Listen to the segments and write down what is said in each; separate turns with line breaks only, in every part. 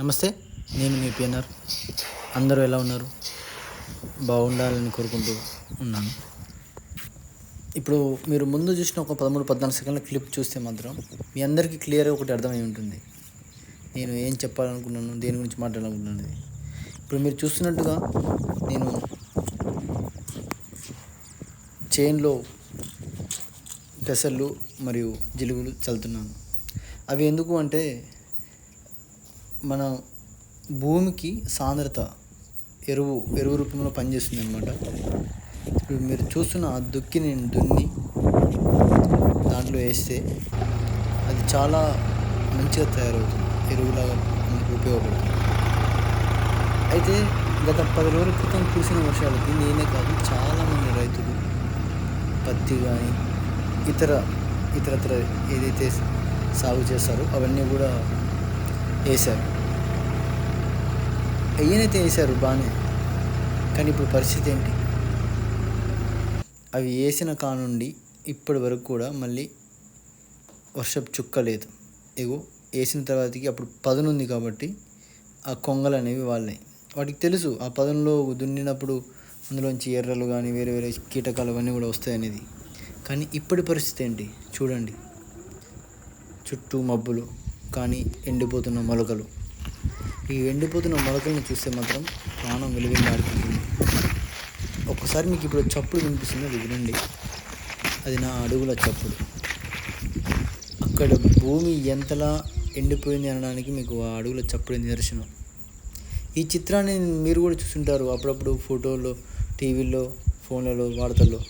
నమస్తే నేను మీ పిఎన్ఆర్ అందరూ ఎలా ఉన్నారు? బాగుండాలని కోరుకుంటూ ఉన్నాను. ఇప్పుడు మీరు ముందు చూసిన ఒక పదమూడు పద్నాలుగు సెకండ్ల క్లిప్ చూస్తే మాత్రం మీ అందరికీ క్లియర్గా ఒకటి అర్థమై ఉంటుంది. నేను ఏం చెప్పాలనుకున్నాను దేని గురించి మాట్లాడాలనుకున్నాను ఇప్పుడు మీరు చూస్తున్నట్టుగా నేను చైన్లో పెసర్లు మరియు జిలుగులు చల్లుతున్నాను. అవి ఎందుకు అంటే మన భూమికి సాంద్రత ఎరువు ఎరువు రూపంలో పనిచేస్తుంది అనమాట ఇప్పుడు మీరు చూస్తున్న ఆ దుక్కి నేను దున్ని దాంట్లో వేస్తే అది చాలా మంచిగా తయారవుతుంది. ఎరువులాగా మనకు ఉపయోగపడుతుంది. అయితే గత పది రోజుల క్రితం కురిసిన వర్షాలకి నేనే కాదు చాలామంది రైతులు పత్తి కానీ ఇతర ఇతరత్ర ఏదైతే సాగు చేస్తారో అవన్నీ కూడా వేశారు. వెయ్యనైతే వేశారు బాగానే కానీ ఇప్పుడు పరిస్థితి ఏంటి? అవి వేసిన కానుండి ఇప్పటి వరకు కూడా మళ్ళీ వర్షపు చుక్క లేదు ఇగో వేసిన తర్వాతకి అప్పుడు పదును ఉంది కాబట్టి ఆ కొంగలు అనేవి వాళ్ళే. వాటికి తెలుసు ఆ పదంలో దున్నినప్పుడు అందులోంచి ఎర్రలు కానీ వేరే వేరే కీటకాలు అవన్నీ కూడా వస్తాయనేది. కానీ ఇప్పటి పరిస్థితి ఏంటి? చూడండి. చుట్టూ మబ్బులు. కానీ ఎండిపోతున్న మొలకలు. ఈ ఎండిపోతున్న మొలకలను చూస్తే మాత్రం ప్రాణం వెలువెల్లాడుతుంది. ఒక్కసారి మీకు ఇప్పుడు చప్పుడు వినిపిస్తుంది అది వినండి. అది నా అడుగుల చప్పుడు. అక్కడ భూమి ఎంతలా ఎండిపోయింది అనడానికి మీకు ఆ అడుగుల చప్పుడు నిదర్శనం. ఈ చిత్రాన్ని మీరు కూడా చూస్తుంటారు అప్పుడప్పుడు ఫోటోల్లో టీవీల్లో ఫోన్లలో వార్తల్లో.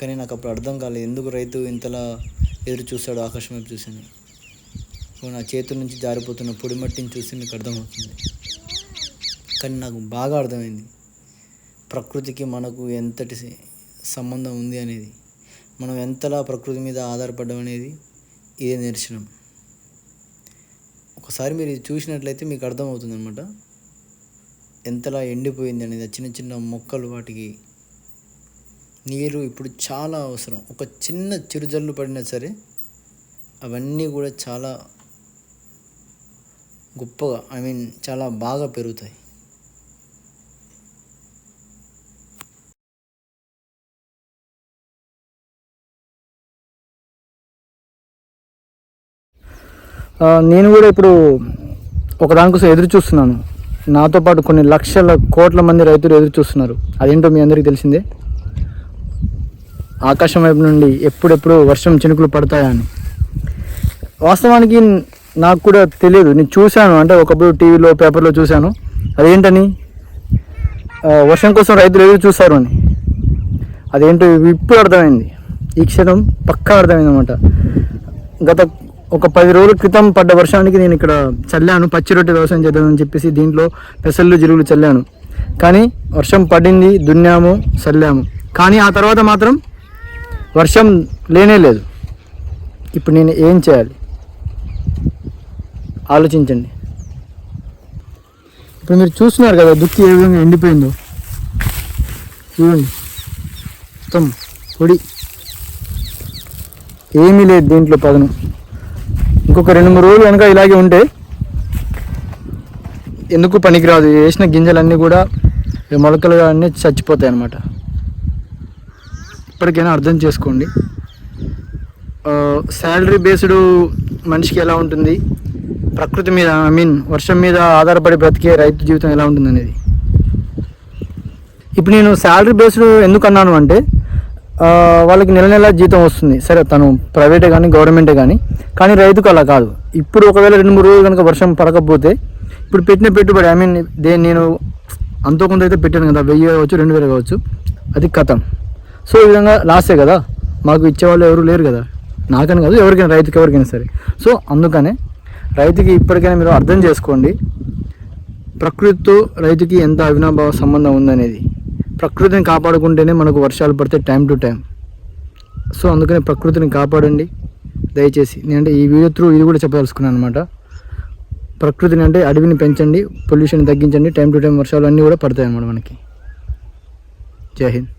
కానీ నాకు అప్పుడు అర్థం కాలేదు. ఎందుకు రైతు ఇంతలా ఎదురు చూస్తాడు ఆకాశం వైపు చూసింది? నా చేతుల నుంచి జారిపోతున్న పొడి మట్టిని చూసి మీకు అర్థమవుతుంది. కానీ నాకు బాగా అర్థమైంది. ప్రకృతికి మనకు ఎంతటి సంబంధం ఉంది అనేది. మనం ఎంతలా ప్రకృతి మీద ఆధారపడడం అనేది ఇదే నిరసనం. ఒకసారి మీరు ఇది చూసినట్లయితే మీకు అర్థమవుతుంది అనమాట ఎంతలా ఎండిపోయింది అనేది ఆ చిన్న చిన్న మొక్కలు వాటికి. నీరు ఇప్పుడు చాలా అవసరం. ఒక చిన్న చిరుజల్లు పడినా సరే అవన్నీ కూడా చాలా గొప్పగా ఐ మీన్ చాలా బాగా పెరుగుతాయి.
నేను కూడా ఇప్పుడు ఒకదానికోసం ఎదురు చూస్తున్నాను. నాతో పాటు కొన్ని లక్షల కోట్ల మంది రైతులు ఎదురు చూస్తున్నారు. అదేంటో మీ అందరికీ తెలిసిందే. ఆకాశం వైపు నుండి ఎప్పుడెప్పుడు వర్షం చినుకులు పడతాయని వాస్తవానికి నాకు కూడా తెలియదు. నేను చూశాను. అంటే ఒకప్పుడు టీవీలో పేపర్లో చూశాను. అదేంటని? వర్షం కోసం రైతులు ఎదురు చూస్తారు అని. అదేంటో ఇప్పుడు అర్థమైంది. ఈ క్షణం పక్కా అర్థమైంది అనమాట గత ఒక పది రోజుల క్రితం పడ్డ వర్షానికి నేను ఇక్కడ చల్లాను. పచ్చి రొట్టె వ్యవసాయం చేద్దామని చెప్పేసి దీంట్లో పెసళ్ళు జిరుగులు చల్లాను. కానీ వర్షం పడింది దున్నాము చల్లాము. కానీ ఆ తర్వాత మాత్రం వర్షం లేనే లేదు. ఇప్పుడు నేను ఏం చేయాలి? ఆలోచించండి. ఇప్పుడు మీరు చూస్తున్నారు కదా దుక్కి ఏ విధంగా ఎండిపోయిందో. చూడండి. మొత్తం పొడి. ఏమీ లేదు దీంట్లో పదను ఇంకొక రెండు మూడు రోజులు కనుక ఇలాగే ఉంటే ఎందుకు పనికిరాదు? వేసిన గింజలన్నీ కూడా మొలకలు అన్నీ చచ్చిపోతాయి అన్నమాట. ఇప్పటికైనా అర్థం చేసుకోండి. శాలరీ బేస్డ్ మనిషికి ఎలా ఉంటుంది? ప్రకృతి మీద ఐ మీన్ వర్షం మీద ఆధారపడి బ్రతికే రైతు జీవితం ఎలా ఉంటుంది అనేది ఇప్పుడు నేను శాలరీ బేస్డ్ ఎందుకు అన్నాను అంటే వాళ్ళకి నెల నెల జీతం వస్తుంది. సరే తను ప్రైవేటే కానీ గవర్నమెంటే కానీ కానీ రైతుకు అలా కాదు. ఇప్పుడు ఒకవేళ రెండు మూడు రోజులు కనుక వర్షం పడకపోతే ఇప్పుడు పెట్టిన పెట్టుబడి ఐ మీన్ దే నేను అంతో కొంత అయితే పెట్టాను కదా వెయ్యి కావచ్చు రెండు వేలు కావచ్చు. అది కథం. సో ఈ విధంగా లాసే కదా. మాకు ఇచ్చేవాళ్ళు ఎవరు లేరు కదా. నాకని కాదు ఎవరికైనా రైతుకి ఎవరికైనా సరే. సో అందుకనే రైతుకి ఇప్పటికైనా మీరు అర్థం చేసుకోండి. ప్రకృతితో రైతుకి ఎంత అవినాభావ సంబంధం ఉందనేది. ప్రకృతిని కాపాడుకుంటేనే మనకు వర్షాలు పడితే టైం టు టైం. సో అందుకని ప్రకృతిని కాపాడండి. దయచేసి నేనంటే ఈ వీడియో త్రూ ఇది కూడా చెప్పదలుచుకున్నాను అనమాట ప్రకృతిని అంటే అడవిని పెంచండి పొల్యూషన్ తగ్గించండి టైం టు టైం వర్షాలు అన్నీ కూడా పడతాయి అన్నమాట మనకి. జై హింద్.